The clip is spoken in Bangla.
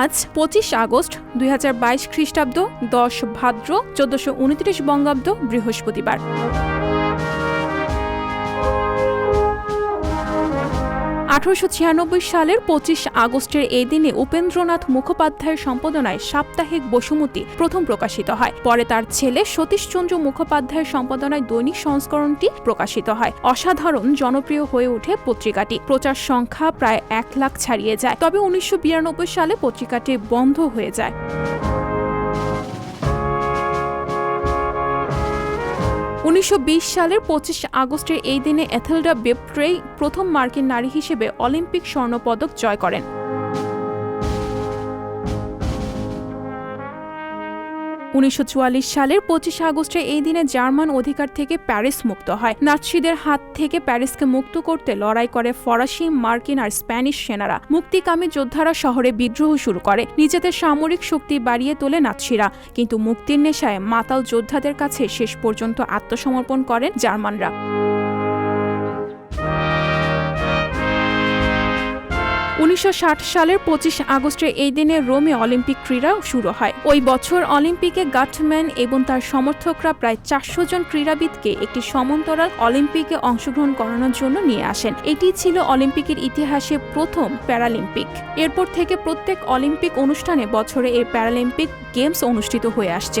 আজ পঁচিশ আগস্ট দুই হাজার বাইশ খ্রিস্টাব্দ দশ ভাদ্র চোদ্দশো উনত্রিশ বঙ্গাব্দ বৃহস্পতিবার। আঠারোশো ছিয়ানব্বই সালের পঁচিশ আগস্টের এই দিনে উপেন্দ্রনাথ মুখোপাধ্যায়ের সম্পাদনায় সাপ্তাহিক বসুমতী প্রথম প্রকাশিত হয়। পরে তার ছেলে সতীশচন্দ্র মুখোপাধ্যায়ের সম্পাদনায় দৈনিক সংস্করণটি প্রকাশিত হয়। অসাধারণ জনপ্রিয় হয়ে ওঠে পত্রিকাটি। প্রচার সংখ্যা প্রায় এক লাখ ছাড়িয়ে যায়। তবে উনিশশো বিরানব্বই সালে পত্রিকাটি বন্ধ হয়ে যায়। উনিশশো বিশ সালের পঁচিশ আগস্টের এই দিনে এথেলডা বেপ্ট্রেই প্রথম মার্কিন নারী হিসেবে অলিম্পিক স্বর্ণপদক জয় করেন। উনিশশো চুয়াল্লিশ সালের পঁচিশে আগস্টে এই দিনে জার্মান অধিকার থেকে প্যারিস মুক্ত হয়। নাৎসিদের হাত থেকে প্যারিসকে মুক্ত করতে লড়াই করে ফরাসি, মার্কিন আর স্প্যানিশ সেনারা। মুক্তিকামী যোদ্ধারা শহরে বিদ্রোহ শুরু করে। নিজেদের সামরিক শক্তি বাড়িয়ে তোলে নাৎসিরা। কিন্তু মুক্তির নেশায় মাতাল যোদ্ধাদের কাছে শেষ পর্যন্ত আত্মসমর্পণ করেন জার্মানরা। উনিশশো ষাট সালের পঁচিশ আগস্টে এই দিনে রোমে অলিম্পিক ক্রীড়া শুরু হয়। ওই বছর অলিম্পিকে গাটম্যান এবং তার সমর্থকরা প্রায় চারশো জন ক্রীড়াবিদকে একটি সমান্তরাল অলিম্পিকে অংশগ্রহণ করানোর জন্য নিয়ে আসেন। এটি ছিল অলিম্পিকের ইতিহাসে প্রথম প্যারালিম্পিক। এরপর থেকে প্রত্যেক অলিম্পিক অনুষ্ঠানে বছরে এই প্যারালিম্পিক গেমস অনুষ্ঠিত হয়ে আসছে।